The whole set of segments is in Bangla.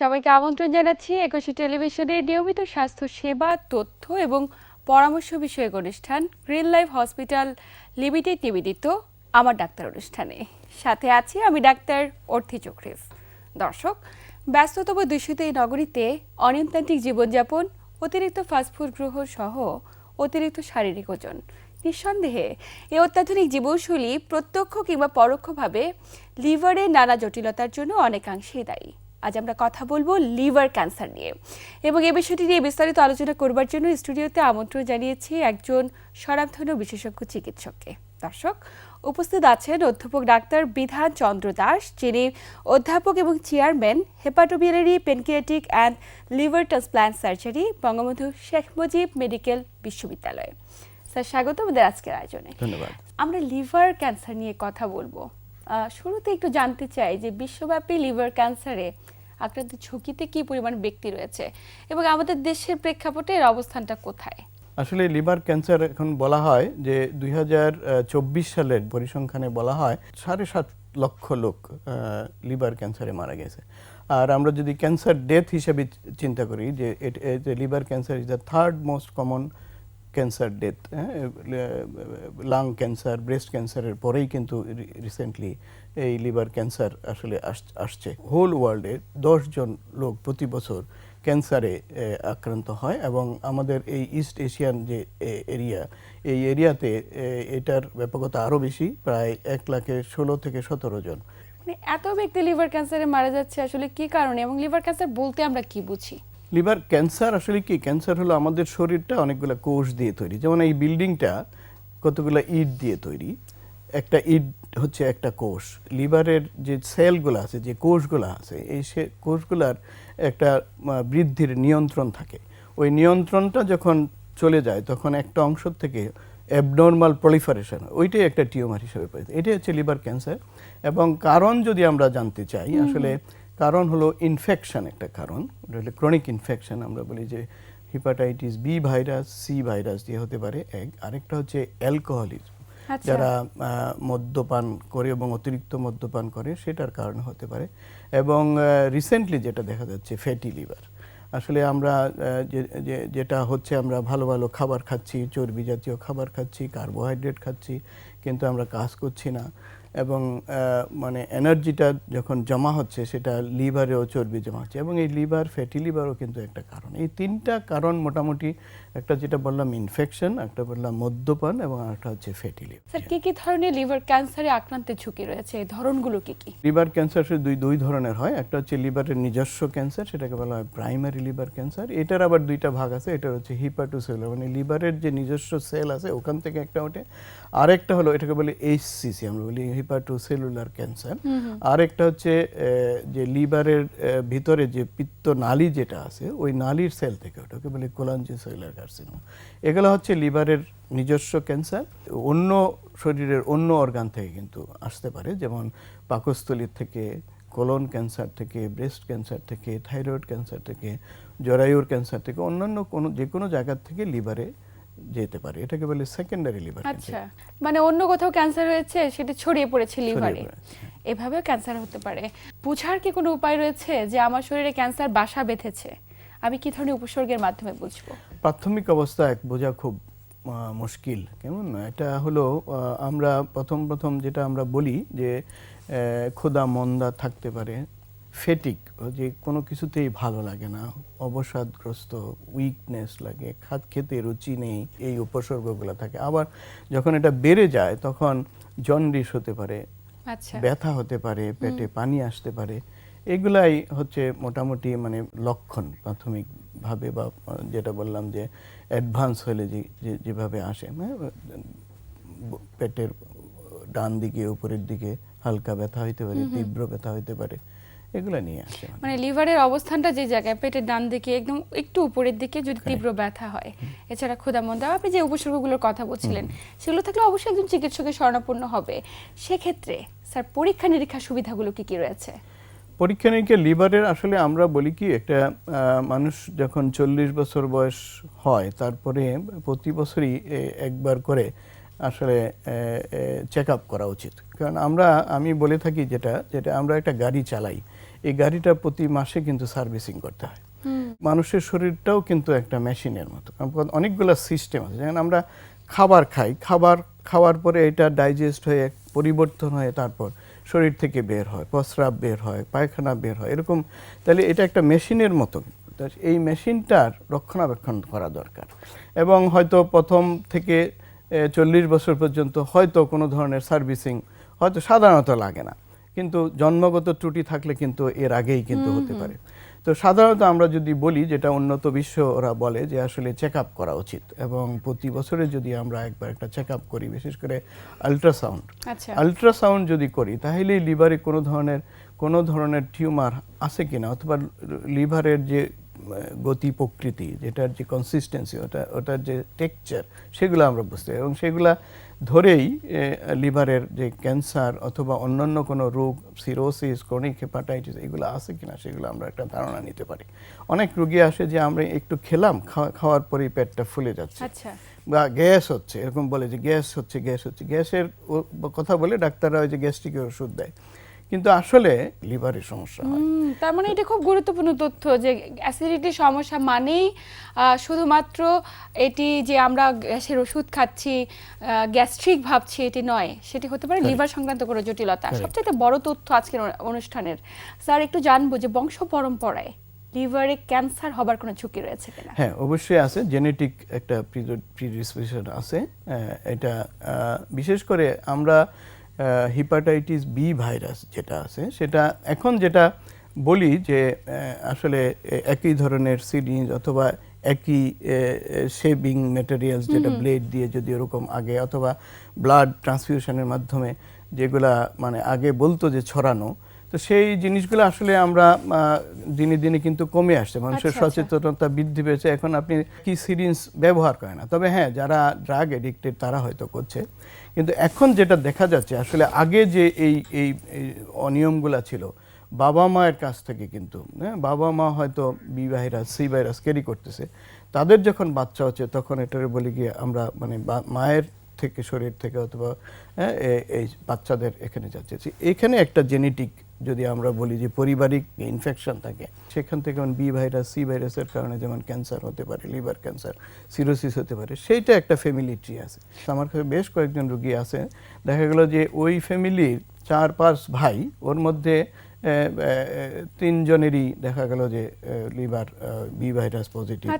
সবাইকে আমন্ত্রণ জানাচ্ছি একুশে টেলিভিশনের নিয়মিত স্বাস্থ্য সেবা তথ্য এবং পরামর্শ বিষয়ক অনুষ্ঠান গ্রিন লাইফ হসপিটাল লিমিটেড নিবেদিত আমার ডাক্তার অনুষ্ঠানে। সাথে আছি আমি ডাক্তার অর্থি চক্রিফ। দর্শক, ব্যস্ততম দূষিত এই নগরীতে অনিয়মতান্ত্রিক জীবনযাপন, অতিরিক্ত ফাস্টফুড গ্রহণ সহ অতিরিক্ত শারীরিক ওজন। নিঃসন্দেহে এই অত্যাধুনিক জীবনশৈলী প্রত্যক্ষ কিংবা পরোক্ষভাবে লিভারের নানা জটিলতার জন্য অনেকাংশেই দায়ী। আজ আমরা কথা বলব লিভার ক্যান্সার নিয়ে। এবং এই বিষয়টি নিয়ে বিস্তারিত আলোচনা করবার জন্য স্টুডিওতে আমন্ত্রণ জানিয়েছি একজন স্বনামধন্য বিশেষজ্ঞ চিকিৎসককে। দর্শক উপস্থিত আছেন অধ্যাপক ডাক্তার বিধান চন্দ্র দাস যিনি অধ্যাপক এবং chairman hepatobiliary pancreatic and liver transplant surgery Bangabandhu Sheikh Mujib medical বিশ্ববিদ্যালয়। স্যার স্বাগত আমাদের আজকের আয়োজনে। ধন্যবাদ। আমরা লিভার ক্যান্সার নিয়ে কথা বলব। শুরুতে একটু জানতে চাই যে বিশ্বব্যাপী লিভার ক্যান্সারে আক্রান্ত ঝুঁকিতে কি পরিমাণ ব্যক্তি রয়েছে এবং আমাদের দেশের প্রেক্ষাপটে এর অবস্থানটা কোথায়? আসলে লিভার ক্যান্সার এখন বলা হয় যে দুই হাজার চব্বিশ সালের পরিসংখ্যানে বলা হয় সাড়ে সাত লক্ষ লোক লিভার ক্যান্সারে মারা গেছে। আর আমরা যদি ক্যান্সার ডেথ হিসেবে চিন্তা করি যে liver cancer is the third most common cancer death lung cancer breast ক্যান্সারের পরেই কিন্তু রিসেন্টলি এই লিভার ক্যান্সার আসলে আস- আসছে। হোল ওয়ার্ল্ডে জন লোক প্রতি বছর ক্যান্সারে আক্রান্ত হয় এবং আমাদের এই ইস্ট এশিয়ান যে এরিয়া এই এরিয়াতে এটার ব্যাপকতা আরও বেশি, প্রায় এক লাখে ষোলো থেকে সতেরো জন। মানে এত ব্যক্তি লিভার ক্যান্সারে মারা যাচ্ছে আসলে কি কারণে? এবং লিভার ক্যান্সার বলতে আমরা কি বুঝি? লিভার ক্যান্সার আসলে কি? ক্যান্সার হলো আমাদের শরীরটা অনেকগুলো কোষ দিয়ে তৈরি। যেমন এই বিল্ডিংটা কতগুলো ইট দিয়ে তৈরি। একটা ইট হচ্ছে একটা কোষ। লিভারের যে সেলগুলো আছে যে কোষগুলো আছে এই সে কোষগুলার একটা বৃদ্ধির নিয়ন্ত্রণ থাকে। ওই নিয়ন্ত্রণটা যখন চলে যায় তখন একটা অংশ থেকে অ্যাবনর্মাল প্রলিফারেশন ওইটাই একটা টিউমার হিসেবে পরিচিত এটাই হচ্ছে লিভার ক্যান্সার। এবং কারণ যদি আমরা জানতে চাই আসলে কারণ হলো ইনফেকশন একটা কারণ। ওটা হলো ক্রনিক ইনফেকশন আমরা বলি যে hepatitis B virus C virus দিয়ে হতে পারে এক। আরেকটা হচ্ছে অ্যালকোহলিজম আচ্ছা। যারা মদ্যপান করে এবং অতিরিক্ত মদ্যপান করে সেটার কারণে হতে পারে। এবং রিসেন্টলি যেটা দেখা যাচ্ছে ফ্যাটি লিভার আসলে আমরা যেটা হচ্ছে আমরা ভালো ভালো খাবার খাচ্ছি চর্বি জাতীয় খাবার খাচ্ছি কার্বোহাইড্রেট খাচ্ছি কিন্তু আমরা কাজ করছি না। এবং মানে এনার্জিটা যখন জমা হচ্ছে, সেটা লিভারেও চর্বি জমা হচ্ছে এবং এই লিভার ফ্যাটি লিভারও কিন্তু একটা কারণ। এই তিনটা কারণ মোটামুটি একটা যেটা বললাম ইনফেকশন একটা বললাম মদ্যপান এবং একটা হচ্ছে ফ্যাটি লিভার স্যার কি কি ধরনের লিভার ক্যান্সারে আক্রান্তের ঝুঁকি রয়েছে? এই ধরনগুলো কি কি? লিভার ক্যান্সার দুই দুই ধরনের হয়। একটা হচ্ছে লিভারের নিজস্ব ক্যান্সার সেটাকে বলা হয় প্রাইমারি লিভার ক্যান্সার এটার আবার দুইটা ভাগ আছে এটা হচ্ছে হিপাটোসেলুলার মানে লিভারের যে নিজস্ব সেল আছে ওখান থেকে একটা ওঠে। আরেকটা হলো এটাকে বলি এইচসিসি আমরা বলি হিপাটোসেলুলার ক্যান্সার আরেকটা হচ্ছে যে লিভারের ভিতরে যে পিত্ত নালী যেটা আছে ওই নালীর সেল থেকে ওটাকে বলি কোলাঞ্জিওসেলুলার কার্সিনোমা এগুলো হচ্ছে লিভারের নিজস্ব ক্যান্সার অন্য শরীরের অন্য অর্গান থেকে কিন্তু আসতে পারে যেমন পাকস্থলীর থেকে কোলন ক্যান্সার থেকে ব্রেস্ট ক্যান্সার থেকে থাইরয়েড ক্যান্সার থেকে জরায়ুর ক্যান্সার থেকে অন্যান্য কোনো যে কোনো জায়গা থেকে লিভারে যেতে পারে। এটাকে বলে সেকেন্ডারি লিভার আচ্ছা মানে অন্য কোথাও ক্যান্সার হয়েছে সেটা ছড়িয়ে পড়েছে লিভারে। এভাবেও ক্যান্সার হতে পারে। বোঝার কি কোনো উপায় রয়েছে যে আমার শরীরে ক্যান্সার বাসা বেঁধেছে? আমি কি ধরনের উপসর্গের মাধ্যমে বুঝব? প্রাথমিক অবস্থা এক বোঝা খুব মুশকিল। কেমন? এটা হলো আমরা প্রথম প্রথম যেটা আমরা বলি যে ক্ষুধা মন্দা থাকতে পারে ফেটিক যে কোনো কিছুতেই ভালো লাগে না অবসাদগ্রস্ত উইকনেস লাগে খাত খেতে রুচি নেই এই উপসর্গগুলো থাকে। আবার যখন এটা বেড়ে যায় তখন জন্ডিস হতে পারে আচ্ছা। ব্যথা হতে পারে পেটে পানি আসতে পারে এগুলাই হচ্ছে মোটামুটি মানে লক্ষণ প্রাথমিকভাবে বা যেটা বললাম যে অ্যাডভান্স হলে যে যেভাবে আসে মানে, পেটের ডান দিকে উপরের দিকে হালকা ব্যথা হইতে পারে তীব্র ব্যথা হইতে পারে এগুলো নিয়ে আসে মানে। লিভারের অবস্থানটা যে জায়গায় পেটের ডান দিকে একদম একটু উপরের দিকে যদি তীব্র ব্যথা হয় এছাড়া ক্ষুধা মন্দা আপনি যে উপসর্গগুলোর কথা বলছিলেন সেগুলো থাকলে অবশ্যই একজন চিকিৎসকের শরণাপন্ন হবে। সেক্ষেত্রে স্যার পরীক্ষা নিরীক্ষার সুবিধাগুলো কি কি রয়েছে? পরীক্ষা নিরীক্ষা লিভারের আসলে আমরা বলি কি একটা মানুষ যখন চল্লিশ বছর বয়স হয় তারপরে প্রতি বছরই একবার করে আসলে চেক আপ করা উচিত। কারণ আমরা আমি বলে থাকি যেটা যেটা আমরা একটা গাড়ি চালাই। এই গাড়িটা প্রতি মাসে কিন্তু সার্ভিসিং করতে হয়। মানুষের শরীরটাও কিন্তু একটা মেশিনের মতো। অনেকগুলো সিস্টেম আছে। যেমন আমরা খাবার খাই। খাবার খাওয়ার পরে এটা ডাইজেস্ট হয়ে পরিবর্তন হয় তারপর শরীর থেকে বের হয় প্রস্রাব বের হয় পায়খানা বের হয় এরকম। তাহলে এটা একটা মেশিনের মতো এই মেশিনটার রক্ষণাবেক্ষণ করা দরকার। এবং হয়তো প্রথম থেকে চল্লিশ বছর পর্যন্ত হয়তো কোনো ধরনের সার্ভিসিং হয়তো সাধারণত লাগে না। কিন্তু জন্মগত ত্রুটি থাকলে কিন্তু এর আগেই কিন্তু হতে পারে। তো সাধারণত আমরা যদি বলি যেটা উন্নত বিশ্ব ওরা বলে যে আসলে চেক আপ করা উচিত এবং প্রতি বছরে যদি আমরা একবার একটা চেক আপ করি বিশেষ করে আলট্রাসাউন্ড আচ্ছা। আলট্রাসাউন্ড যদি করি তাহলে লিভারে কোনো ধরনের কোনো ধরনের টিউমার আছে কিনা? অথবা লিভারের যে গতি প্রকৃতি যেটার যে কনসিস্টেন্সি ওটা ওটার যে টেক্সচার সেগুলো আমরা বুঝতে পারি। এবং সেগুলা ধরেই লিভারের যে ক্যান্সার অথবা অন্যান্য কোনো রোগ সিরোসিস ক্রনিক হেপাটাইটিস এগুলো আছে কিনা সেগুলো আমরা একটা ধারণা নিতে পারি। অনেক রুগী আসে যে আমরা একটু খেলাম খাওয়া- খাওয়ার পরেই পেটটা ফুলে যাচ্ছে আচ্ছা। বা গ্যাস হচ্ছে। এরকম বলে যে গ্যাস হচ্ছে গ্যাস হচ্ছে। গ্যাসের কথা বলে ডাক্তাররা ওই যে গ্যাস্ট্রিকের ওষুধ দেয়। কিন্তু আসলে লিভারের সমস্যা হয়। তার মানে এটা খুব গুরুত্বপূর্ণ তথ্য যে অ্যাসিডিটির সমস্যা মানেই শুধুমাত্র এটি যে আমরা গ্যাসের ওষুধ খাচ্ছি গ্যাস্ট্রিক ভাবছি এটি নয়। সেটি হতে পারে লিভার সংক্রান্ত কোনো জটিলতা. সবচেয়ে বড় তথ্য আজকের অনুষ্ঠানের। স্যার একটু জানব যে বংশ পরম্পরায় লিভারে ক্যান্সার হবার কোনো ঝুঁকি রয়েছে কিনা? হ্যাঁ অবশ্যই আছে। জেনেটিক একটা প্রিডিসপোজিশন আছে। এটা বিশেষ করে আমরা হিপাটাইটিস বি ভাইরাস যেটা আছে সেটা এখন যেটা বলি যে আসলে একই ধরনের সিরিঞ্জ অথবা একই শেভিং মেটেরিয়ালস যেটা ব্লেড দিয়ে যদি ওরকম আগে অথবা ব্লাড ট্রান্সফিউশনের মাধ্যমে যেগুলা মানে আগে বলতো যে ছড়ানো তো সেই জিনিসগুলো আসলে আমরা দিনে দিনে কিন্তু কমে আসছে। মানুষের আচ্ছা, আচ্ছা। সচেতনতা বৃদ্ধি পেয়েছে। এখন আপনি কি সিরিঞ্জ ব্যবহার করে না? তবে হ্যাঁ যারা ড্রাগ এডিক্টেড তারা হয়তো করছে। কিন্তু এখন যেটা দেখা যাচ্ছে আসলে আগে যে এই এই অনিয়মগুলা ছিল বাবা মায়ের কাছ থেকে কিন্তু হ্যাঁ বাবা মা হয়তো B virus C virus carry করতেছে তাদের যখন বাচ্চা হচ্ছে তখন এটারে বলি গিয়ে আমরা মানে মায়ের থেকে শরীর থেকে অথবা হ্যাঁ, এই বাচ্চাদের এখানে যাচ্ছে। এখানে একটা জেনেটিক যদি আমরা বলি যে পারিবারিক ইনফেকশন থাকে সেখান থেকে যেমন বি ভাইরাস সি ভাইরাসের কারণে যেমন ক্যান্সার হতে পারে লিভার ক্যান্সার সিরোসিস হতে পারে সেইটা একটা ফ্যামিলি ট্রি আছে। আমার কাছে বেশ কয়েকজন রুগী আছে। দেখা গেল যে ওই ফ্যামিলির চার পাঁচ ভাই ওর মধ্যে তিনজনেরই দেখা গেল যে লিভার বি ভাইরাস পজিটিভ।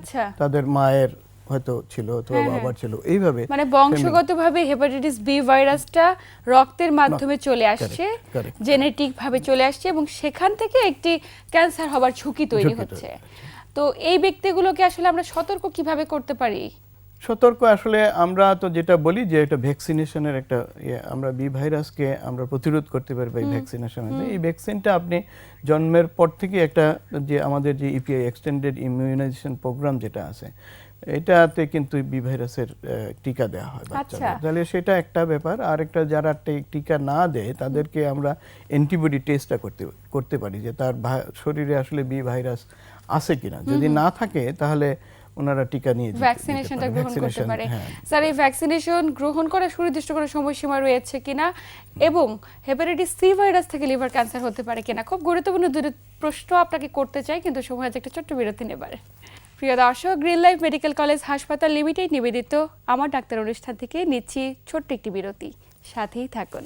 তাদের মায়ের হয়তো ছিল অথবা হ্যাঁ, হ্যাঁ। বাবার ছিল। এইভাবে মানে বংশগতভাবে হেপাটাইটিস বি ভাইরাসটা রক্তের মাধ্যমে চলে আসছে জেনেটিক ভাবে চলে আসছে এবং সেখান থেকে একটি ক্যান্সার হবার ঝুঁকি তৈরি হচ্ছে। তো এই ব্যক্তিগুলোকে আসলে আমরা সতর্ক কীভাবে করতে পারি? সতর্ক আসলে আমরা তো যেটা বলি যে এটা ভ্যাকসিনেশনের একটা ইয়ে, আমরা বি ভাইরাসকে আমরা প্রতিরোধ করতে পারব এই ভ্যাকসিনেশন এই ভ্যাকসিনটা আপনি জন্মের পর থেকে একটা যে আমাদের যে ইপিআই এক্সটেন্ডেড ইমিউনাইজেশন প্রোগ্রাম যেটা আছে এটাতে কিন্তু বি ভাইরাসের টিকা দেওয়া হয় বাচ্চাদের। আচ্ছা। তাহলে সেটা একটা ব্যাপার। আর একটা যারা টিকা না দেয় তাদেরকে আমরা অ্যান্টিবডি টেস্টটা করতে করতে পারি যে তার শরীরে আসলে বি ভাইরাস আছে কিনা। যদি না থাকে তাহলে ওনারা টিকা নিয়ে ভ্যাকসিনেশনটা। গ্রহণ করতে পারে। হ্যাঁ। স্যার এই ভ্যাকসিনেশন গ্রহণ করার সুনির্দিষ্ট কোনো সময়সীমা রয়েছে কিনা? এবং হেপাটাইটিস সি ভাইরাস থেকে লিভার ক্যান্সার হতে পারে কিনা? খুব গুরুত্বপূর্ণ দুটো প্রশ্ন আপনাকে করতে চাই কিন্তু সময় আছে একটা ছোট্ট বিরতি নেবার। প্রিয় দর্শক গ্রিন লাইফ মেডিকেল কলেজ হাসপাতাল লিমিটেড নিবেদিত আমার ডাক্তার অনুষ্ঠান থেকে নিচ্ছি ছোট্ট একটি বিরতি। সাথেই থাকুন।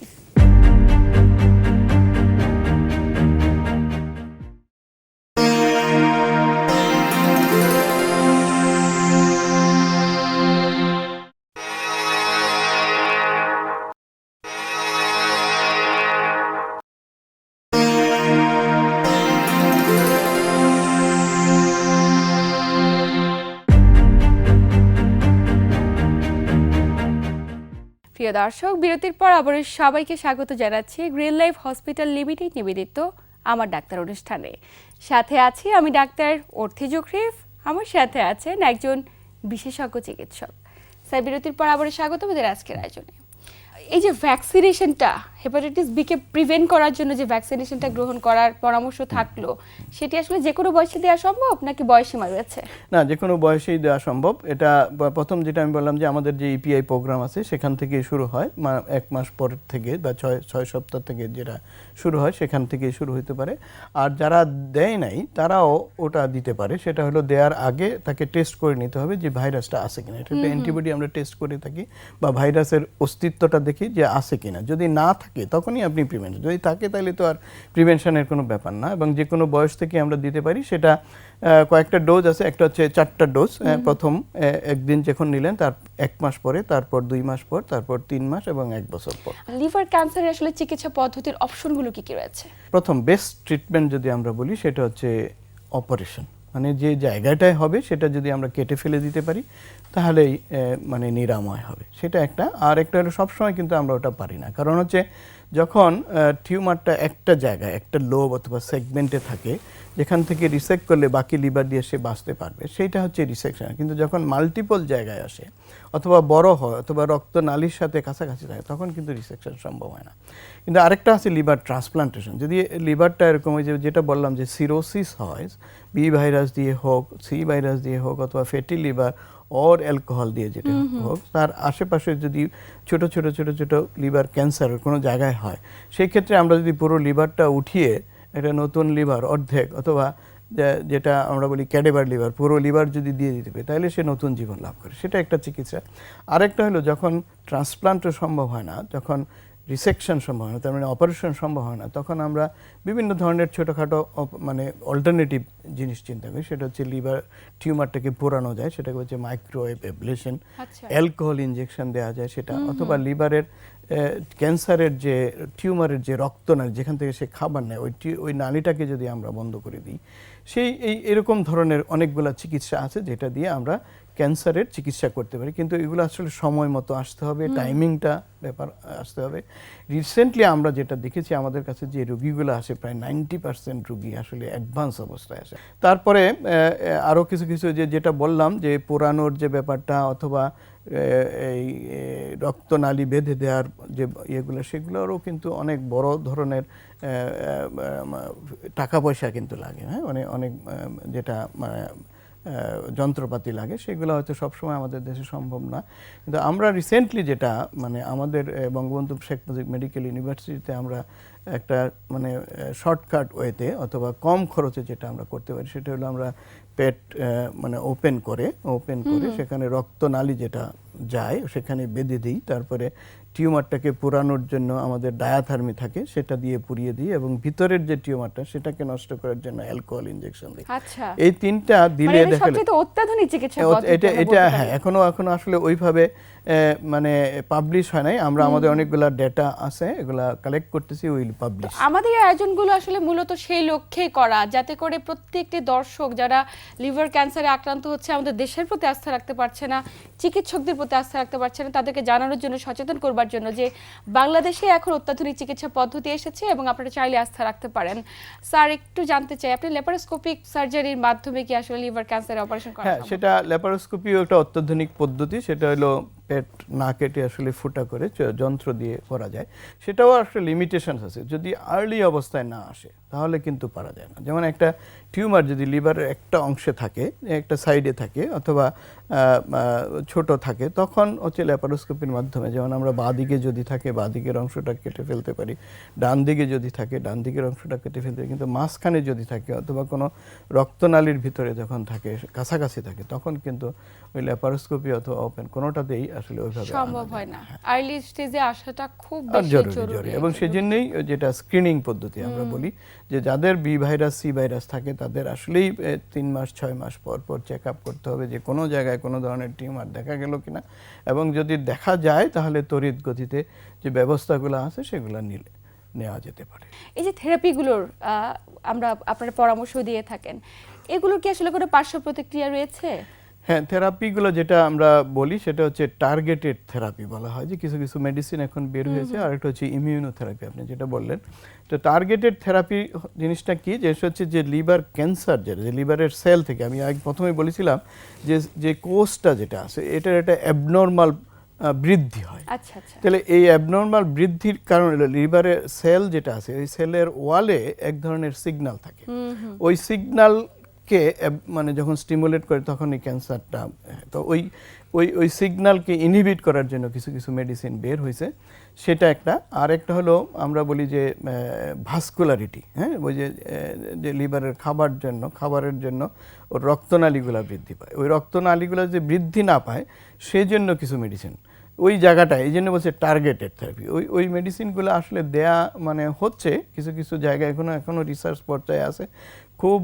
প্রিয় দর্শক, বিরতির পর আবার সবাইকে স্বাগত জানাচ্ছি গ্রিন লাইফ হসপিটাল লিমিটেড নিবেদিত আমার ডাক্তার অনুষ্ঠানে। সাথে আছি আমি ডাক্তার অর্থি জুখরিফ আমার সাথে আছেন একজন বিশেষজ্ঞ চিকিৎসক। স্যার, বিরতির পর আবার স্বাগত আমাদের আজকের আয়োজনে। এই যে ভ্যাকসিনেশনটা হেপাটাইটিস বি কে প্রিভেন্ট করার জন্য যে ভ্যাকসিনেশনটা গ্রহণ করার পরামর্শ থাকল সেটি আসলে যে কোনো বয়সে দেওয়া সম্ভব নাকি বয়সীমা রয়েছে? না যে কোনো বয়সেই দেওয়া সম্ভব। এটা প্রথম যেটা আমি বললাম যে আমাদের যে ইপিআই প্রোগ্রাম আছে সেখান থেকে শুরু হয়। এক মাস পর থেকে বা ছয় ছয় সপ্তাহ থেকে যেটা শুরু হয় সেখান থেকে শুরু হতে পারে। আর যারা দেয় নাই তারাও ওটা দিতে পারে। সেটা হলো দেওয়ার আগে তাকে টেস্ট করে নিতে হবে যে ভাইরাসটা আছে কিনা। এটা অ্যান্টিবডি আমরা টেস্ট করে থাকি বা ভাইরাসের অস্তিত্বটা দেখি যে আছে কিনা। যদি না থাকে তখনই আপনি প্রিভেনশন যদি থাকে তাহলে তো আর প্রিভেনশনের কোনো ব্যাপার না এবং যে কোনো বয়স থেকে আমরা দিতে পারি সেটা কয়েকটা ডোজ আছে। একটা হচ্ছে চারটা ডোজ প্রথম একদিন যখন নিলেন তার এক মাস পরে তারপর দুই মাস পর তারপর তিন মাস এবং এক বছর পর। লিভার ক্যান্সারের আসলে চিকিৎসা পদ্ধতির অপশনগুলো কি কি রয়েছে? প্রথম বেস্ট ট্রিটমেন্ট যদি আমরা বলি সেটা হচ্ছে অপারেশন মানে যে জায়গাটায় হবে সেটা যদি আমরা কেটে ফেলে দিতে পারি, তাহলেই মানে নিরাময় হবে। সেটা একটা। আর একটা হলো সবসময় কিন্তু আমরা ওটা পারি না। কারণ হচ্ছে যখন টিউমারটা একটা জায়গায়, একটা লোব অথবা সেগমেন্টে থাকে, যেখান থেকে রিসেক্ট করলে বাকি লিভার দিয়ে সে বাঁচতে পারবে, সেইটা হচ্ছে রিসেকশন। কিন্তু যখন মাল্টিপল জায়গায় আসে, অথবা বড় হয়, অথবা রক্ত নালীর সাথে কাছাকাছি থাকে, তখন কিন্তু রিসেকশন সম্ভব হয় না। কিন্তু আরেকটা আছে লিভার ট্রান্সপ্লান্টেশন। যদি লিভারটা এরকম ওই যে, যেটা বললাম যে সিরোসিস হয় বি ভাইরাস দিয়ে হোক সি ভাইরাস দিয়ে হোক অথবা ফ্যাটি লিভার অর অ্যালকোহল দিয়ে যেটা হোক তার আশেপাশে যদি ছোট ছোট ছোট ছোট লিভার ক্যান্সার কোনো জায়গায় হয় সেই ক্ষেত্রে আমরা যদি পুরো লিভারটা উঠিয়ে একটা নতুন লিভার অর্ধেক অথবা যেটা আমরা বলি ক্যাডেবার লিভার পুরো লিভার যদি দিয়ে দিতে পারে তাহলে সে নতুন জীবন লাভ করে। সেটা একটা চিকিৎসা। আরেকটা হলো যখন ট্রান্সপ্লান্টও সম্ভব হয় না যখন রিসেকশন সম্ভব হয় না তার মানে অপারেশন সম্ভব হয় না তখন আমরা বিভিন্ন ধরনের ছোটোখাটো মানে অল্টারনেটিভ জিনিস চিন্তা করি। সেটা হচ্ছে লিভার টিউমারটাকে পোড়ানো যায় সেটাকে হচ্ছে মাইক্রোওয়েভ অ্যাবলেশন আচ্ছা। অ্যালকোহল ইঞ্জেকশন দেওয়া যায় সেটা। অথবা লিভারের ক্যান্সারের যে টিউমারের যে রক্ত রক্তনালী যেখান থেকে সে খাবার নেয় ওই ওই নালীটাকে যদি আমরা বন্ধ করে দিই সেই এই এরকম ধরনের অনেকগুলো চিকিৎসা আছে যেটা দিয়ে আমরা ক্যান্সারের চিকিৎসা করতে পারি। কিন্তু এগুলো আসলে সময় মতো আসতে হবে টাইমিংটা ব্যাপার আসতে হবে। রিসেন্টলি আমরা যেটা দেখেছি আমাদের কাছে যে রুগীগুলো আসে প্রায় নাইনটি পার্সেন্ট রুগী আসলে অ্যাডভান্স অবস্থায় আসে। তারপরে আরও কিছু কিছু যে যেটা বললাম যে পোড়ানোর যে ব্যাপারটা অথবা এই রক্তনালী বেঁধে দেওয়ার যে ইয়েগুলো সেগুলোরও কিন্তু অনেক বড় ধরনের টাকা পয়সা কিন্তু লাগে হ্যাঁ? মানে অনেক যেটা মানে যন্ত্রপাতি লাগে সেগুলো হয়তো সবসময় আমাদের দেশে সম্ভব না কিন্তু আমরা রিসেন্টলি যেটা মানে আমাদের বঙ্গবন্ধু শেখ মুজিব মেডিকেল ইউনিভার্সিটিতে আমরা একটা মানে শর্টকাট ওয়েতে অথবা কম খরচে যেটা আমরা করতে পারি সেটা হলো আমরা পেট মানে ওপেন করে ওপেন করে সেখানে রক্তনালী যেটা যায় সেখানে বেঁধে দিই তারপরে টিউমারটাকে পুরানোর জন্য আমাদের ডায়াথার্মি থাকে সেটা দিয়ে পুড়িয়ে দিই এবং ভিতরের যে টিউমারটা সেটাকে নষ্ট করার জন্য অ্যালকোহল ইনজেকশন দিই। আচ্ছা। এই তিনটা মানে দিলে দেখা অত্যাধুনিক চিকিৎসা এটা এটা হ্যাঁ। এখনও এখনও আসলে ওইভাবে মানে পাবলিশ হয় নাই। আমরা আমাদের অনেকগুলা ডেটা আছে এগুলা কালেক্ট করতেছি উইল পাবলিশ আমাদের এই আয়োজনগুলো আসলে মূলত সেই লক্ষ্যেই করা যাতে করে প্রত্যেকটি দর্শক যারা লিভার ক্যান্সারে আক্রান্ত হচ্ছে আমাদের দেশের প্রতি আস্থা রাখতে পারছে না চিকিৎসকদের প্রতি আস্থা রাখতে পারছে না তাদেরকে জানানোর জন্য সচেতন করবার জন্য যে বাংলাদেশে এখন অত্যাধুনিক চিকিৎসা পদ্ধতি এসেছে এবং আপনারা চাইলে আস্থা রাখতে পারেন। স্যার একটু জানতে চাই আপনি লেপারোস্কোপিক সার্জারির মাধ্যমে কি আসলে লিভার ক্যান্সার অপারেশন করা হ্যাঁ সেটা লেপারোস্কোপিও একটা অত্যাধুনিক পদ্ধতি সেটা হলো পেট না কেটে আসলে ফুটা করে যন্ত্র দিয়ে করা যায়, সেটাও আসলে লিমিটেশনস আছে। যদি আর্লি অবস্থায় না আসে, তাহলে কিন্তু পারা যায় না। যেমন একটা টিউমার যদি লিভারের একটা অংশে থাকে, একটা সাইডে থাকে অথবা ছোট থাকে, তখন হচ্ছে ল্যাপারোস্কোপির মাধ্যমে, যেমন আমরা বাঁ দিকে যদি থাকে, বাঁ দিকের অংশটা কেটে ফেলতে পারি। ডান দিকে যদি থাকে, ডান দিকের অংশটা কেটে ফেলতে পারি। কিন্তু মাঝখানে যদি থাকে অথবা কোনো রক্তনালীর ভিতরে যখন থাকে, কাছাকাছি থাকে, তখন কিন্তু ওই ল্যাপারোস্কোপি অথবা ওপেন কোনোটাতেই আসলে ওইভাবে সম্ভব হয় না। না আর্লি স্টেজে আসাটা খুব বেশি জরুরি এবং সেজন্যই যেটা স্ক্রিনিং পদ্ধতি আমরা বলি যে যাদের বি ভাইরাস সি ভাইরাস থাকে তাদের আসলেই তিন মাস ছয় মাস পর পর চেক আপ করতে হবে যে কোনো জায়গায় কোনো ধরনের টিউমার দেখা গেল কিনা। এবং যদি দেখা যায় তাহলে তড়িৎ গতিতে যে ব্যবস্থাগুলো আছে সেগুলো নিলে নেওয়া যেতে পারে। এই যে থেরাপিগুলোর আমরা আপনার পরামর্শ দিয়ে থাকেন এগুলোর কি আসলে কোনো পার্শ্ব প্রতিক্রিয়া রয়েছে? হ্যাঁ থেরাপিগুলো যেটা আমরা বলি সেটা হচ্ছে টার্গেটেড থেরাপি বলা হয় যে কিছু কিছু মেডিসিন এখন বের হয়েছে আর একটা হচ্ছে ইমিউনোথেরাপি আপনি যেটা বললেন। তো টার্গেটেড থেরাপি জিনিসটা কি? যে হচ্ছে যে লিভার ক্যান্সার যেটা যে লিভারের সেল থেকে আমি আগে প্রথমে বলেছিলাম যে যে কোষটা যেটা আছে এটার একটা অ্যাবনর্মাল বৃদ্ধি হয়। আচ্ছা আচ্ছা। তাহলে এই অ্যাবনর্মাল বৃদ্ধির কারণে লিভারের সেল যেটা আছে ওই সেলের ওয়ালে এক ধরনের সিগনাল থাকে। ওই সিগন্যালকে মানে যখন স্টিমুলেট করে তখন এই ক্যান্সারটা তো ওই ওই ওই সিগন্যালকে ইনহিবিট করার জন্য কিছু কিছু মেডিসিন বের হয়েছে সেটা একটা। আর একটা হলো আমরা বলি যে ভাস্কুলারিটি হ্যাঁ? ওই যে যে লিভারের খাবার জন্য, খাবারের জন্য ওর রক্তনালীগুলো বৃদ্ধি পায়। ওই রক্তনালীগুলো যে বৃদ্ধি না পায়, সেজন্য কিছু মেডিসিন ওই জায়গাটায় এই জন্য বলছে টার্গেটেড থেরাপি ওই ওই মেডিসিনগুলো আসলে দেয়া মানে হচ্ছে কিছু কিছু জায়গায় এখনও এখনও রিসার্চ পর্যায়ে আছে। খুব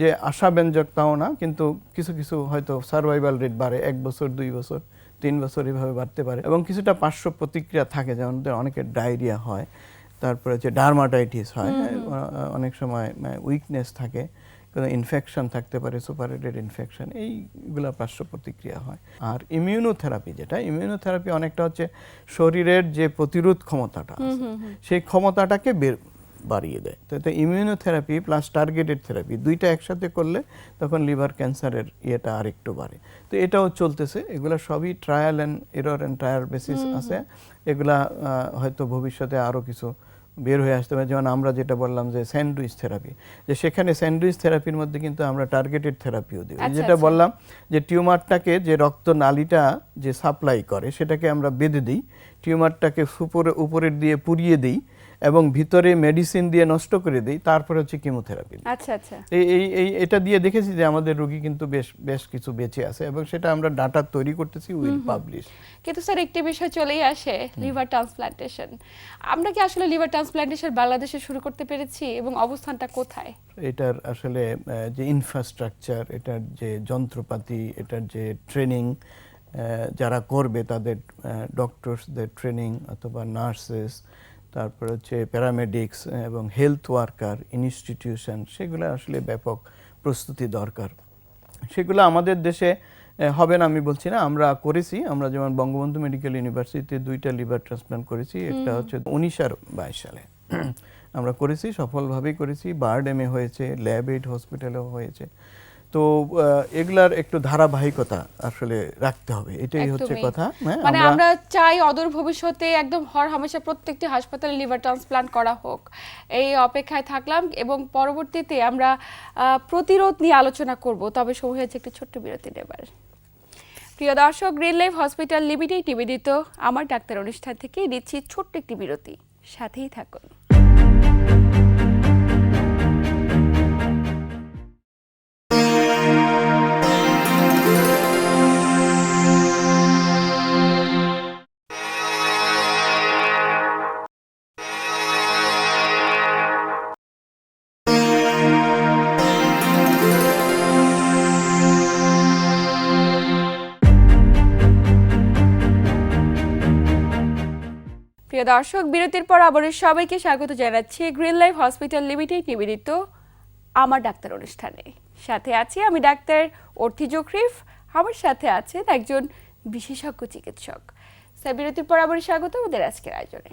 যে আশাব্যঞ্জক তাও না কিন্তু কিছু কিছু হয়তো সার্ভাইভাল রেট বাড়ে এক বছর দুই বছর তিন বছর এভাবে বাড়তে পারে। এবং কিছুটা পার্শ্ব প্রতিক্রিয়া থাকে যেমন অনেকের ডায়রিয়া হয় তারপরে হচ্ছে ডার্মাটাইটিস হয় অনেক সময় উইকনেস থাকে। ইনফেকশন থাকতে পারে সুপারেটেড ইনফেকশন এইগুলা পার্শ্ব প্রতিক্রিয়া হয়। আর ইমিউনোথেরাপি যেটা ইমিউনোথেরাপি অনেকটা হচ্ছে শরীরের যে প্রতিরোধ ক্ষমতাটা সেই ক্ষমতাটাকে বাড়িয়ে দেয়। তো এটা ইমিউনোথেরাপি প্লাস টার্গেটেড থেরাপি দুইটা একসাথে করলে তখন লিভার ক্যান্সারের ইয়েটা আরেকটু বাড়ে। তো এটাও চলতেছে এগুলা সবই trial and error and trial basis আছে। এগুলা হয়তো ভবিষ্যতে আরও কিছু বের হয়ে আসতে পারে যেমন আমরা যেটা বললাম যে স্যান্ডউইচ থেরাপি যে সেখানে স্যান্ডউইচ থেরাপির মধ্যে কিন্তু আমরা টার্গেটেড থেরাপিও দিই আচ্ছা, যেটা আচ্ছা। বললাম যে টিউমারটাকে যে রক্ত নালীটা যে সাপ্লাই করে সেটাকে আমরা বেঁধে দিই টিউমারটাকে উপরে উপরের দিয়ে পুড়িয়ে দিই এবং ভিতরে মেডিসিন দিয়ে নষ্ট করে দিই তারপরে হচ্ছে কেমোথেরাপি আচ্ছা আচ্ছা। এই এই এটা দিয়ে দেখেছি যে আমাদের রোগী কিন্তু বেশ বেশ কিছু বেঁচে আছে এবং সেটা আমরা ডাটা তৈরি করতেছি উইল পাবলিশ কিন্তু স্যার একটি বিষয় চলেই আসে লিভার ট্রান্সপ্লান্টেশন আমরা কি আসলে লিভার ট্রান্সপ্লান্টেশন বাংলাদেশে শুরু করতে পেরেছি এবং অবস্থানটা কোথায়? এটার আসলে যে ইনফ্রাস্ট্রাকচার এটার যে যন্ত্রপাতি এটার যে ট্রেনিং যারা করবে তাদের ডক্টরসদের ট্রেনিং অথবা নার্সেস তারপর হচ্ছে প্যারামেডিক্স এবং হেলথ ওয়ার্কার ইনস্টিটিউশন সেগুলো আসলে ব্যাপক প্রস্তুতি দরকার। সেগুলো আমাদের দেশে হবে না আমি বলছি না আমরা করেছি। আমরা যেমন বঙ্গবন্ধু মেডিকেল ইউনিভার্সিটিতে দুইটা লিভার ট্রান্সপ্লান্ট করেছি একটা হচ্ছে উনিশ আর বাইশ সালে। আমরা করেছি সফলভাবেই করেছি। বার্ড এমে হয়েছে ল্যাব এইড হসপিটালেও হয়েছে। তো এগুলার একটু ধারাবাহিকতা আসলে রাখতে হবে। এটাই হচ্ছে কথা হ্যাঁ মানে আমরা চাই অদূর ভবিষ্যতে একদম হর হামেশা প্রত্যেকটি হাসপাতালে লিভার ট্রান্সপ্লান্ট করা হোক। এই অপেক্ষায় থাকলাম এবং পরবর্তীতে আমরা প্রতিরোধ নিয়ে আলোচনা করব। তবে সময় হয়েছে একটি ছোট্ট বিরতি নেবার। প্রিয় দর্শক গ্রিন লাইফ হসপিটাল লিমিটেড নিবেদিত আমার ডাক্তার অনুষ্ঠান থেকে নিচ্ছি ছোট্ট একটি বিরতি। সাথেই থাকুন। দর্শক, বিরতির পর আবারও সবাইকে স্বাগত জানাচ্ছি গ্রিন লাইফ হসপিটাল লিমিটেড নিবেদিত আমার ডাক্তার অনুষ্ঠানে। সাথে আছি আমি ডাক্তার অর্থি জোখরিফ আমার সাথে আছেন একজন বিশেষজ্ঞ চিকিৎসক। স্যার, বিরতির পর আবারও স্বাগত আমাদের আজকের আয়োজনে.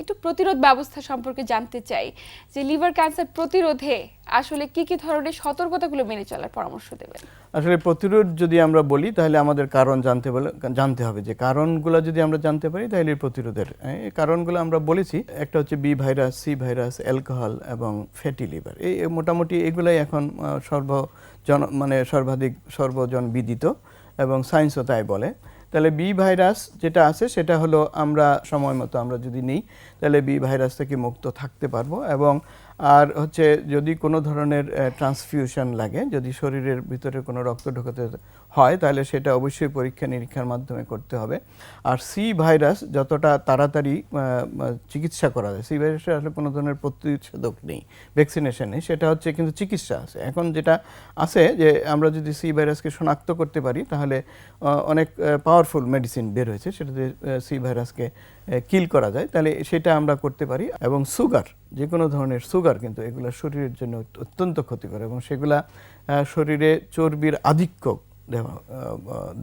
একটু প্রতিরোধ ব্যবস্থা সম্পর্কে জানতে চাই যে লিভার ক্যান্সার প্রতিরোধে আসলে কি কি ধরনের সতর্কতাগুলো মেনে চলার পরামর্শ দেবেন? আসলে প্রতিরোধ যদি আমরা বলি তাহলে আমাদের কারণ জানতে বলে জানতে হবে যে কারণগুলো যদি আমরা জানতে পারি তাহলে প্রতিরোধের কারণগুলো আমরা বলেছি। একটা হচ্ছে B virus C virus alcohol এবং ফ্যাটি লিভার এই মোটামুটি এগুলাই এখন আহ, সর্বজন মানে সর্বাধিক সর্বজন বিদিত এবং সায়েন্সও তাই বলে। তাহলে বি ভাইরাস যেটা আছে সেটা হলো আমরা সময় মতো আমরা যদি নিই, তাহলে বি ভাইরাস থেকে মুক্ত থাকতে পারব এবং আর হচ্ছে যদি কোনো ধরনের ট্রান্সফিউশন লাগে, যদি শরীরের ভিতরে কোনো রক্ত ঢোকাতে হয়, তাহলে সেটা অবশ্যই পরীক্ষা নিরীক্ষার মাধ্যমে করতে হবে। আর সি ভাইরাস যতটা তাড়াতাড়ি চিকিৎসা করা যায় সি ভাইরাসের আসলে কোনো ধরনের প্রতিষেধক নেই ভ্যাকসিনেশন নেই, সেটা হচ্ছে কিন্তু চিকিৎসা আছে। এখন যেটা আছে যে, আমরা যদি সি ভাইরাসকে শনাক্ত করতে পারি, তাহলে অনেক পাওয়ারফুল মেডিসিন বের হয়েছে, সেটাতে সি ভাইরাসকে কিল করা যায়। তাহলে সেটা আমরা করতে পারি এবং সুগার যে কোনো ধরনের সুগার কিন্তু এগুলো শরীরের জন্য অত্যন্ত ক্ষতিকর এবং সেগুলা শরীরে চর্বির আধিক্য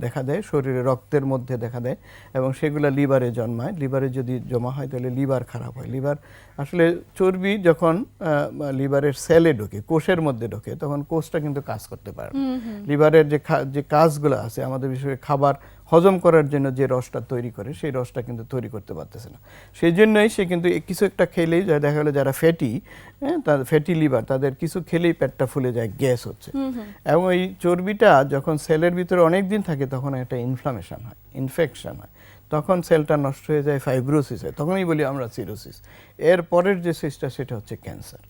দেখা দেয় শরীরে রক্তের মধ্যে দেখা দেয় এবং সেগুলো লিভারে জন্মায়। লিভারে যদি জমা হয় তাহলে লিভার খারাপ হয়। লিভার আসলে চর্বি যখন লিভারের সেলে ঢোকে কোষের মধ্যে ঢোকে তখন কোষটা কিন্তু কাজ করতে পারে। লিভারের যে যে কাজগুলো আছে আমাদের বিশেষ করে খাবার হজম করার জন্য যে রসটা তৈরি করে সেই রসটা কিন্তু তৈরি করতে পারতেছে না। সেই জন্যই সে কিন্তু কিছু একটা খেলেই যা দেখা গেলো যারা ফ্যাটি হ্যাঁ তার ফ্যাটি লিভার তাদের কিছু খেলেই পেটটা ফুলে যায় গ্যাস হচ্ছে। এবং এই চর্বিটা যখন সেলের ভিতরে অনেক দিন থাকে তখন একটা ইনফ্লামেশন হয় ইনফেকশন হয়। তখন সেলটা নষ্ট হয়ে যায় ফাইব্রোসিস হয় তখনই বলি আমরা সিরোসিস এর পরের যে সিসটা সেটা হচ্ছে ক্যান্সার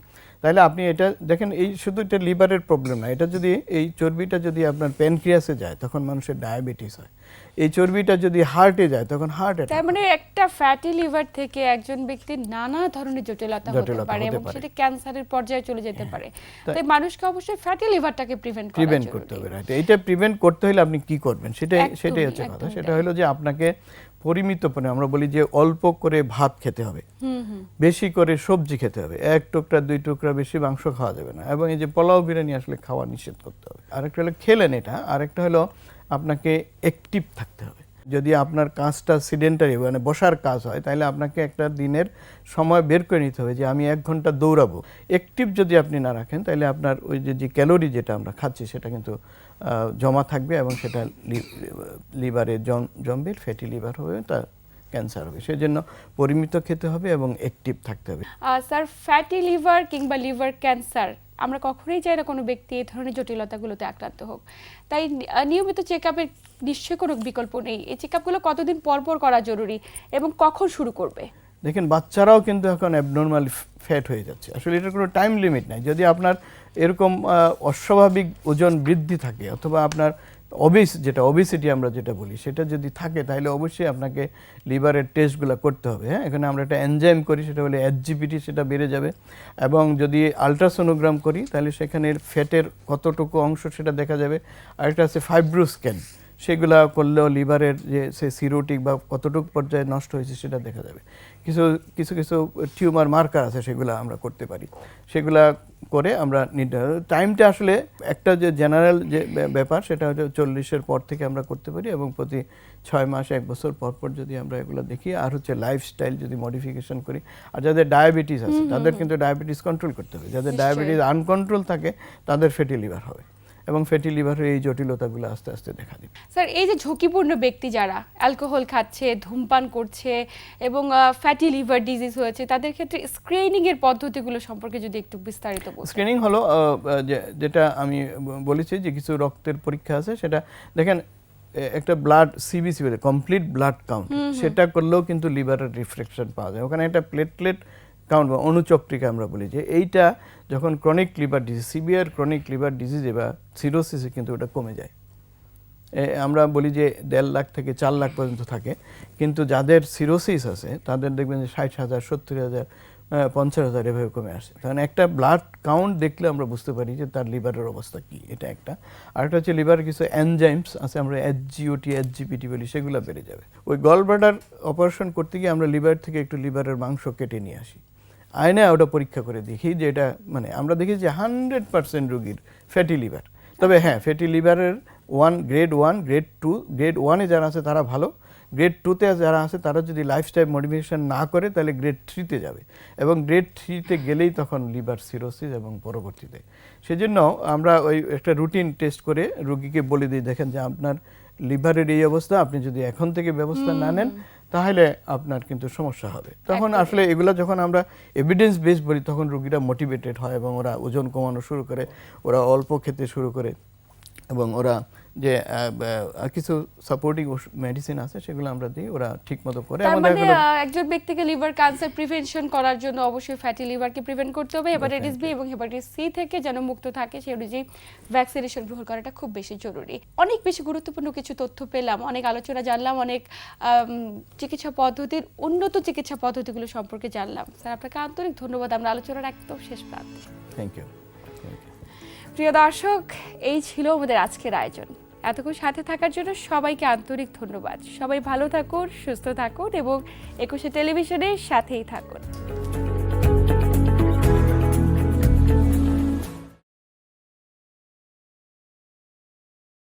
তাহলে আপনি এটা দেখেন এই শুধু এটা লিভারের প্রবলেম না এটা যদি এই চর্বিটা যদি আপনার প্যানক্রিয়াসে যায় তখন মানুষের ডায়াবেটিস হয়। এই চর্বিটা যদি হার্টে যায় তখন হার্ট তার মানে একটা ফ্যাটি লিভার থেকে একজন ব্যক্তির নানা ধরনের জটিলতা হতে পারে এবং সেটা ক্যান্সারের পর্যায়ে চলে যেতে পারে। তাই- তাই মানুষকে অবশ্যই ফ্যাটি লিভারটাকে প্রিভেন্ট করা প্রিভেন্ট করতে হবে রাইট এটা প্রিভেন্ট করতে হলে আপনি কি করবেন? সেটাই সেটাই হচ্ছে কথা। সেটা হলো যে আপনাকে পরিমিত পরিমাণে আমরা বলি যে অল্প করে ভাত খেতে হবে। বেশি করে সবজি খেতে হবে। এক টুকরা দুই টুকরা বেশি মাংস খাওয়া যাবে না। এবং এই যে পোলাও বিরিয়ানি আসলে খাওয়া নিষেধ করতে হবে। আরেকটা হলো খেলেন এটা আরেকটা হলো আপনাকে অ্যাক্টিভ থাকতে হবে। যদি আপনার কাজটা সিডেন্টারি মানে বসার কাজ হয় তাহলে আপনাকে একটা দিনের সময় বের করে নিতে হবে যে আমি এক ঘণ্টা দৌড়াবো। অ্যাক্টিভ যদি আপনি না রাখেন তাহলে আপনার ওই যে ক্যালোরি যেটা আমরা খাচ্ছি সেটা কিন্তু জমা থাকবে এবং সেটা লিভারে জমবে ফ্যাটি লিভার হবে তার ক্যান্সার হবে। সেজন্য পরিমিত খেতে হবে এবং অ্যাক্টিভ থাকতে হবে। স্যার ফ্যাটি লিভার কিংবা লিভার ক্যান্সার আমরা কখনোই চাই না কোনো ব্যক্তি এই ধরনের জটিলতাগুলোতে আক্রান্ত হোক। তাই নিয়মিত চেক আপের নিশ্চয়ই কোনো বিকল্প নেই। এই চেক আপগুলো কতদিন পর পর করা জরুরি এবং কখন শুরু করবে? দেখেন বাচ্চারাও কিন্তু এখন অ্যাবনর্মাল ফ্যাট হয়ে যাচ্ছে। আসলে এটার কোনো টাইম লিমিট নাই। যদি আপনার এরকম অস্বাভাবিক ওজন বৃদ্ধি থাকে, অথবা আপনার অবিস যেটা অবিসিটি আমরা যেটা বলি, সেটা যদি থাকে তাহলে অবশ্যই আপনাকে লিভারের টেস্টগুলো করতে হবে হ্যাঁ? এখানে আমরা একটা এনজাইম করি, সেটা হলে এসজিপিটি সেটা বেড়ে যাবে। এবং যদি আলট্রাসোনোগ্রাম করি, তাহলে সেখানের ফ্যাটের কতটুকু অংশ সেটা দেখা যাবে। আর একটা আছে ফাইব্রো স্ক্যান সেগুলা করলেও লিভারের যে সে সিরোটিক বা কতটুকু পর্যায়ে নষ্ট হয়েছে সেটা দেখা যাবে। কিছু কিছু কিছু টিউমার মার্কার আছে সেগুলো আমরা করতে পারি। সেগুলা করে আমরা নির্ধারণ টাইমটা আসলে একটা যে জেনারেল যে ব্যাপার- সেটা হচ্ছে চল্লিশের পর থেকে আমরা করতে পারি এবং প্রতি ছয় মাস এক বছর পর পর যদি আমরা এগুলো দেখি আর হচ্ছে লাইফস্টাইল যদি মডিফিকেশন করি আর যাদের ডায়াবেটিস আছে তাদের কিন্তু ডায়াবেটিস কন্ট্রোল করতে হবে। যাদের ডায়াবেটিস আনকন্ট্রোল থাকে তাদের ফ্যাটি লিভার হবে। এবং ফ্যাটি লিভারের এই জটিলতাগুলো আস্তে আস্তে দেখা দিবে। স্যার এই যে ঝুঁকিপূর্ণ ব্যক্তি যারা অ্যালকোহল খাচ্ছে ধূমপান করছে এবং ফ্যাটি লিভার ডিজিজ হয়েছে তাদের ক্ষেত্রে স্ক্রিনিং এর পদ্ধতিগুলো সম্পর্কে যদি একটু বিস্তারিত বলতেন। স্ক্রিনিং হলো যেটা আমি বলেছি যে কিছু রক্তের পরীক্ষা আছে সেটা দেখেন একটা ব্লাড সিবিসি বলে কমপ্লিট ব্লাড কাউন্ট সেটা করলেও কিন্তু লিভারের রিফ্লেকশন পাওয়া যায়। ওখানে একটা প্লেটলেট কাউন্ট বা অনুচক্রিকা আমরা বলি যে এইটা যখন chronic liver disease severe chronic liver ডিজিজে বা সিরোসিসে কিন্তু ওটা কমে যায়। আমরা বলি যে দেড় লাখ থেকে চার লাখ পর্যন্ত থাকে। কিন্তু যাদের সিরোসিস আছে, তাদের দেখবেন যে ষাট হাজার, সত্তর হাজার পঞ্চাশ হাজার এভাবে কমে আসে। কারণ একটা ব্লাড কাউন্ট দেখলে আমরা বুঝতে পারি যে তার লিভারের অবস্থা কী, এটা একটা। আর একটা হচ্ছে লিভার কিছু এনজাইমস আছে, আমরা এইচজিওটি এইচজিপিটি বলি, সেগুলো বেড়ে যাবে। ওই গল ব্লাডার অপারেশন করতে গিয়ে আমরা লিভার থেকে একটু লিভারের মাংস কেটে নিয়ে আসি। আয়না ওটা পরীক্ষা করে দেখি যে এটা মানে আমরা দেখি যে হান্ড্রেড পার্সেন্ট রুগীর ফ্যাটি লিভার। তবে হ্যাঁ ফ্যাটি লিভারের one grade one grade two grade ওয়ানে যারা আছে তারা ভালো। গ্রেড টুতে যারা আছে তারা যদি লাইফস্টাইল মডিফিকেশন না করে তাহলে গ্রেড থ্রিতে যাবে। এবং গ্রেড থ্রিতে গেলেই তখন লিভার সিরোসিস এবং পরবর্তীতে। সেজন্য আমরা ওই একটা রুটিন টেস্ট করে রুগীকে বলে দিই দেখেন যে আপনার লিভারের এই অবস্থা আপনি যদি এখন থেকে ব্যবস্থা না নেন তাহলে আপনার কিন্তু সমস্যা হবে। তখন আসলে এগুলো যখন আমরা এভিডেন্স বেস বলি তখন রুগীরা মোটিভেটেড হয় এবং ওরা ওজন কমানো শুরু করে ওরা অল্প খেতে শুরু করে। এবং ওরা যে কিছু সাপোর্টিং মেডিসিন আছে সেগুলো আমরা দিই ওরা ঠিক মতো করে আমাদের মানে একজন ব্যক্তিকে লিভার ক্যান্সার প্রিভেনশন করার জন্য অবশ্যই ফ্যাটি লিভারকে প্রিভেন্ট করতে হবে হেপাটাইটিস বি এবং হেপাটাইটিস সি থেকে যেন মুক্ত থাকে সেই অনুযায়ী ভ্যাকসিনেশন গ্রহণ করাটা খুব বেশি জরুরি। অনেক বেশি গুরুত্বপূর্ণ কিছু তথ্য পেলাম অনেক আলোচনা জানলাম অনেক চিকিৎসা পদ্ধতির উন্নত চিকিৎসা পদ্ধতিগুলো সম্পর্কে জানলাম। স্যার আপনাকে আন্তরিক ধন্যবাদ আমরা আলোচনার একদম শেষ প্রান্তে। থ্যাংক ইউ প্রিয় দর্শক, এই ছিল আমাদের আজকের আয়োজন। এতক্ষণ সাথে থাকার জন্য সবাইকে আন্তরিক ধন্যবাদ। সবাই ভালো থাকুন, সুস্থ থাকুন এবং একুশে টেলিভিশনের সাথেই থাকুন।